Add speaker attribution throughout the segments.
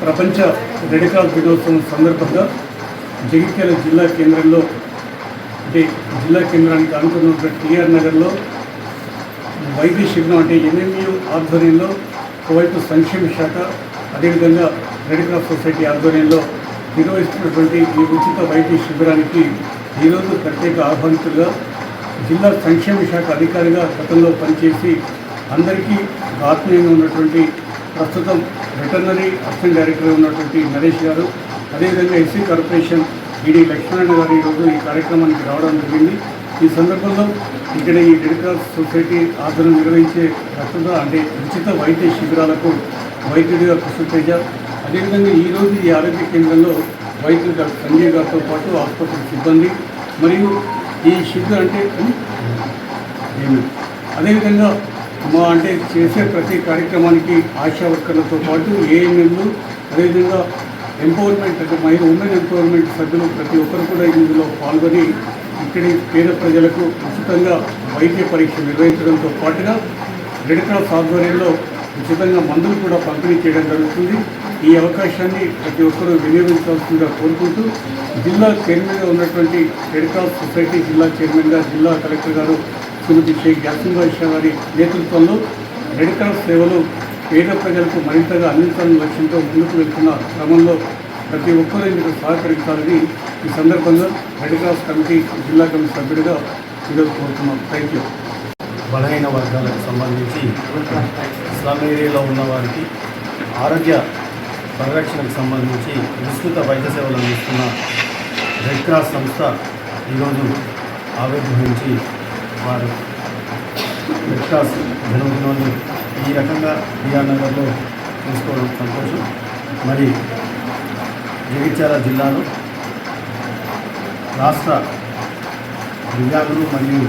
Speaker 1: ప్రపంచ red cross దినోత్సవం సందర్భంగా జగిత్యాల జిల్లా కేంద్రంలో అంటే జిల్లా కేంద్రానికి అనుకున్నటువంటి టిఆర్ నగర్లో వైద్య శిబిరం అంటే ఎన్ఎంయు ఆధ్వర్యంలో ఒకవైపు సంక్షేమ శాఖ అదేవిధంగా రెడ్ క్రాస్ సొసైటీ ఆధ్వర్యంలో నిర్వహిస్తున్నటువంటి ఈ ఉచిత వైద్య శిబిరానికి ఈరోజు ప్రత్యేక ఆహ్వానితులుగా జిల్లా సంక్షేమ శాఖ అధికారిగా గతంలో పనిచేసి అందరికీ ఆత్మీయంగా ఉన్నటువంటి ప్రస్తుతం వెటర్నరీ అసిస్టెంట్ డైరెక్టర్ ఉన్నటువంటి నరేష్ గారు అదేవిధంగా ఎస్సీ కార్పొరేషన్ ఈడీ లక్ష్మణ్ గారు ఈరోజు ఈ కార్యక్రమానికి రావడం జరిగింది. ఈ సందర్భంలో ఇక్కడ ఈ రెడ్ క్రాస్ సొసైటీ ఆధ్వర్యం నిర్వహించే రకంగా అంటే ఉచిత వైద్య శిబిరాలకు వైద్యుడిగా కృష్ణతేజ అదేవిధంగా ఈరోజు ఈ ఆరోగ్య కేంద్రంలో వైద్యుడు డాక్టర్ సంజయ్ గారితో పాటు ఆసుపత్రి సిబ్బంది మరియు ఈ శిబిరం అంటే ఏమి? అదేవిధంగా మా అంటే చేసే ప్రతి కార్యక్రమానికి ఆశా వర్కర్లతో పాటు ఏఎన్ఎంలు అదేవిధంగా ఎంపవర్మెంట్ అంటే మహిళ ఉమెన్ ఎంపవర్మెంట్ సభ్యులు ప్రతి ఒక్కరు కూడా ఇందులో పాల్గొని ఇక్కడి పేద ప్రజలకు ఉచితంగా వైద్య పరీక్ష నిర్వహించడంతో పాటుగా రెడ్ క్రాస్ ఆధ్వర్యంలో ఉచితంగా మందులు కూడా పంపిణీ చేయడం జరుగుతుంది. ఈ అవకాశాన్ని ప్రతి ఒక్కరూ వినియోగించవలసిందిగా కోరుకుంటూ జిల్లా చైర్మన్గా ఉన్నటువంటి రెడ్ క్రాస్ సొసైటీ జిల్లా చైర్మన్గా జిల్లా కలెక్టర్ గారు శ్రీమతి షేక్ యాసిన్ గారి నేతృత్వంలో రెడ్ క్రాస్ సేవలు పేద ప్రజలకు మరింతగా అందించాలని లక్ష్యంతో ముందుకు వెళ్తున్న క్రమంలో ప్రతి ఒక్కరూ ఇందుకు సహకరించాలని ఈ సందర్భంగా రెడ్ క్రాస్ కమిటీ జిల్లా కమిటీ సభ్యుడిగా ఈరోజు కోరుతున్నాం. థ్యాంక్ యూ
Speaker 2: బలహీన వర్గాలకు సంబంధించి స్లమ్ ఏరియాలో ఉన్న వారికి ఆరోగ్య పరిరక్షణకు సంబంధించి విస్తృత వైద్య సేవలు అందిస్తున్న రెడ్ క్రాస్ సంస్థ ఈరోజు ఆవిర్భవించి వారు రెడ్ క్రాస్ జన్మదినాన్ని ఈ రకంగా బిఆర్ నగర్లో తీసుకోవడం సంతోషం. మరి జగిత్యాల జిల్లాలో రాష్ట్ర దివ్యాంగులు మరియు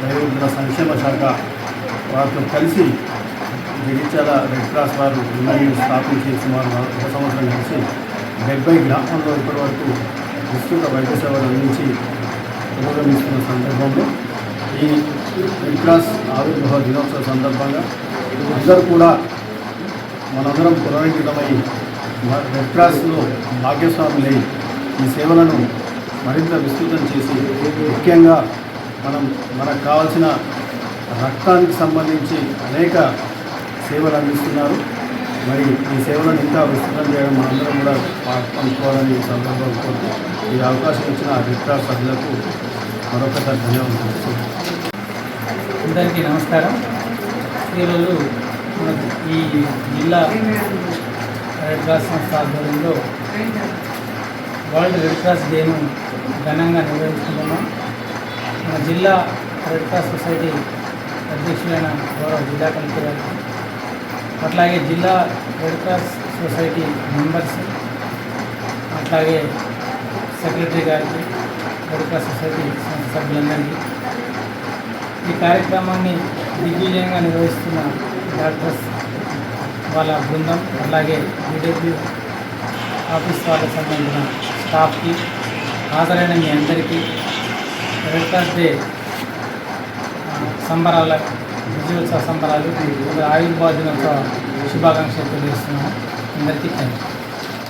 Speaker 2: వయోవృద్ధుల సంక్షేమ శాఖ వారితో కలిసి జగిత్యాల రెడ్ క్రాస్ వారు యునైన్ స్థాపించి సుమారు ఒక సంవత్సరం కలిసి డెబ్బై గ్రామాల్లో ఇప్పటివరకు విస్తృత వైద్య సేవలు అందించి పురోగమిస్తున్న సందర్భంలో ఈ రెడ్ క్రాస్ ఆవిర్భావ దినోత్సవ సందర్భంగా అందరూ కూడా మనందరం పునరంకితమై రెడ్ క్రాస్లో భాగ్యస్వాములై ఈ సేవలను మరింత విస్తృతం చేసి ముఖ్యంగా మనం మనకు కావాల్సిన రక్తానికి సంబంధించి అనేక సేవలు అందిస్తున్నారు. మరి ఈ సేవలను ఇంకా విస్తృతం చేయడం మనందరం కూడా పంచుకోవాలని ఈ సందర్భంగా కోరుతూ ఈ అవకాశం ఇచ్చిన రెడ్ సభ్యులకు మరొకసారి ధన్యవాదాలు
Speaker 3: అందరికీ నమస్కారం. ఈరోజు మనకు ఈ జిల్లా రెడ్ క్రాస్ సంస్థ ఆధ్వర్యంలో వరల్డ్ రెడ్ క్రాస్ డేను ఘనంగా నిర్వహిస్తున్నాము మన జిల్లా రెడ్ క్రాస్ సొసైటీ అధ్యక్షులైన గౌరవ జిల్లా కలెక్టర్ గారు అట్లాగే జిల్లా రెడ్ క్రాస్ సొసైటీ మెంబర్స్ అట్లాగే సెక్రటరీ గారికి రెడ్ క్రాస్ సొసైటీ సంస్థ సభ్యులందరికీ ఈ కార్యక్రమాన్ని దిగ్విజయంగా నిర్వహిస్తున్న డాక్టర్స్ వాళ్ళ బృందం అలాగే బీడబ్ల్యూ ఆఫీస్ వాళ్ళకి సంబంధించిన స్టాఫ్కి హాజరైన మీ అందరికీ రెడ్ క్రాస్ డే సంబరాల విజయోత్సవ సంబరాలు ఆయుర్వాద దినోత్సవ శుభాకాంక్షలు తెలియజేస్తున్నాము అందరికీ థ్యాంక్ యూ